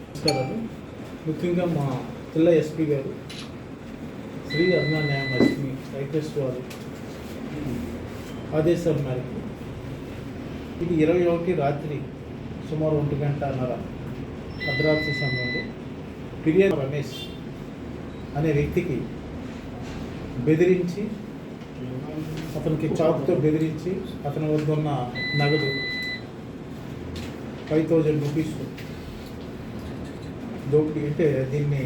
నమస్కారాలు ముఖ్యంగా మా జిల్లా ఎస్పీ గారు శ్రీ అరుణ న్యాయం ఎస్పీ ఐపీఎస్ వారు ఆదేశాల మేరకు ఇది ఇరవై ఒకటి రాత్రి సుమారు ఒంటి గంటన్నర అర్ధరాత్రి సమయంలో ఫిర్యాదు రమేష్ అనే వ్యక్తికి బెదిరించి అతనికి చాకుతో బెదిరించి అతని వద్ద ఉన్న నగదు ఫైవ్ థౌజండ్ రూపీస్ దోపిడీ అంటే దీన్ని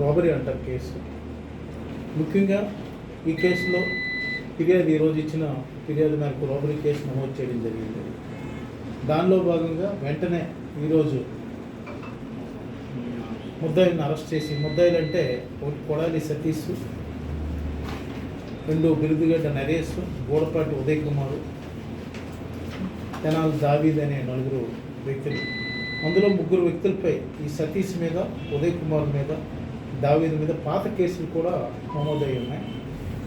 రాబరీ అంటారు కేసు. ముఖ్యంగా ఈ కేసులో ఫిర్యాదు ఈరోజు ఇచ్చిన ఫిర్యాదు మేరకు రోబరీ కేసు నమోదు చేయడం జరిగింది. దానిలో భాగంగా వెంటనే ఈరోజు ముద్దాయిని అరెస్ట్ చేసి ముద్దాయిలు అంటే ఒకటి కొడాలి సతీష్ రెండు బిరుదుగడ్డ నరేష్ గోడపాటి ఉదయ్ కుమార్ తెనాల్ దావీద్ అనే నలుగురు వ్యక్తులు. అందులో ముగ్గురు వ్యక్తులపై ఈ సతీష్ మీద ఉదయ్ కుమార్ మీద దావీద్ మీద పాత కేసులు కూడా నమోదయ్యి ఉన్నాయి.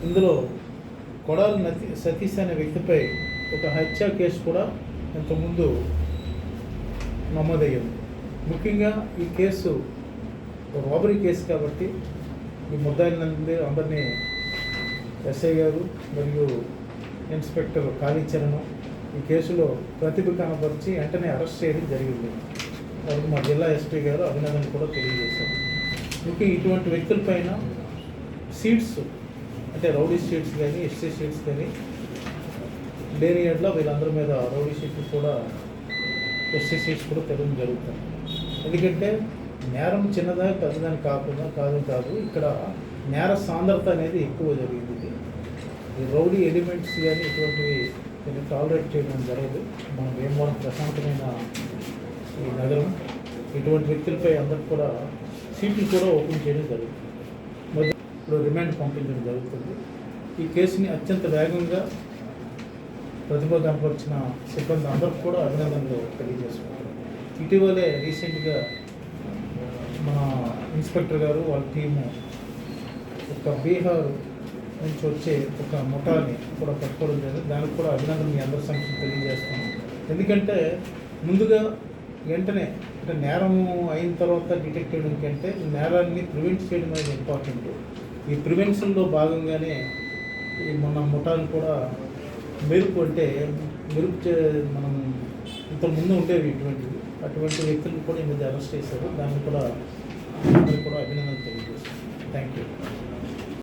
ఇందులో కొడాలి నతి సతీష్ అనే వ్యక్తిపై ఒక హత్య కేసు కూడా ఇంతకుముందు నమోదయ్యింది. ముఖ్యంగా ఈ కేసు రాబరీ కేసు కాబట్టి ఈ ముద్దాయిలందరి అందరినీ ఎస్ఐ గారు మరియు ఇన్స్పెక్టర్ కాళీచరణం ఈ కేసులో ప్రతిభ కనపరిచి వెంటనే అరెస్ట్ చేయడం జరిగింది. వారికి మా జిల్లా ఎస్పీ గారు అభినందన కూడా తెలియజేశారు. ముఖ్యంగా ఇటువంటి వ్యక్తులపైన సీట్స్ అంటే రౌడీ స్టేట్స్ కానీ ఎస్టీ సీట్స్ కానీ లేని ఎడ్ల వీళ్ళందరి మీద రౌడీ స్టేట్స్ కూడా ఎస్టీ స్టేట్స్ కూడా తెలియడం జరుగుతుంది. ఎందుకంటే నేరం చిన్నదా పెద్దదని కాకుండా కాదు కాదు ఇక్కడ నేర సాంద్రత అనేది ఎక్కువ జరిగింది. ఈ రౌడీ ఎలిమెంట్స్ కానీ ఇటువంటివి దీన్ని టాలరేట్ చేయడం జరగదు. మనం ఏమో ప్రశాంతమైన ఈ నగరం ఇటువంటి వ్యక్తులపై అందరికి కూడా సీట్లు కూడా ఓపెన్ చేయడం జరుగుతుంది. ఇప్పుడు రిమాండ్ పంపించడం జరుగుతుంది. ఈ కేసుని అత్యంత వేగంగా ప్రతిభ కనపరిచిన సిబ్బంది అందరికి కూడా అభినందనలు తెలియజేసుకుంటారు ఇటీవలే రీసెంట్గా మన ఇన్స్పెక్టర్ గారు వాళ్ళ టీము ఒక బీహార్ నుంచి వచ్చే ఒక ముఠాని కూడా పట్టుకోవడం జరిగింది. దానికి కూడా అభినందన మీ అందరి సంఖ్య తెలియజేస్తాను ఎందుకంటే ముందుగా వెంటనే అంటే నేరం అయిన తర్వాత డిటెక్ట్ చేయడం కంటే నేరాన్ని ప్రివెంట్ చేయడం అనేది ఇంపార్టెంట్. ఈ ప్రివెన్షన్లో భాగంగానే ఈ మన ముఠాలు కూడా మెరుపు అంటే మెరుపు చే- మనం ఇంతకుముందు ఉండేవి ఇటువంటివి. అటువంటి వ్యక్తులను కూడా ఈ మధ్య అరెస్ట్ చేశారు. దాన్ని కూడా అందరికీ కూడా అభినందన తెలియజేస్తాను థ్యాంక్ యూ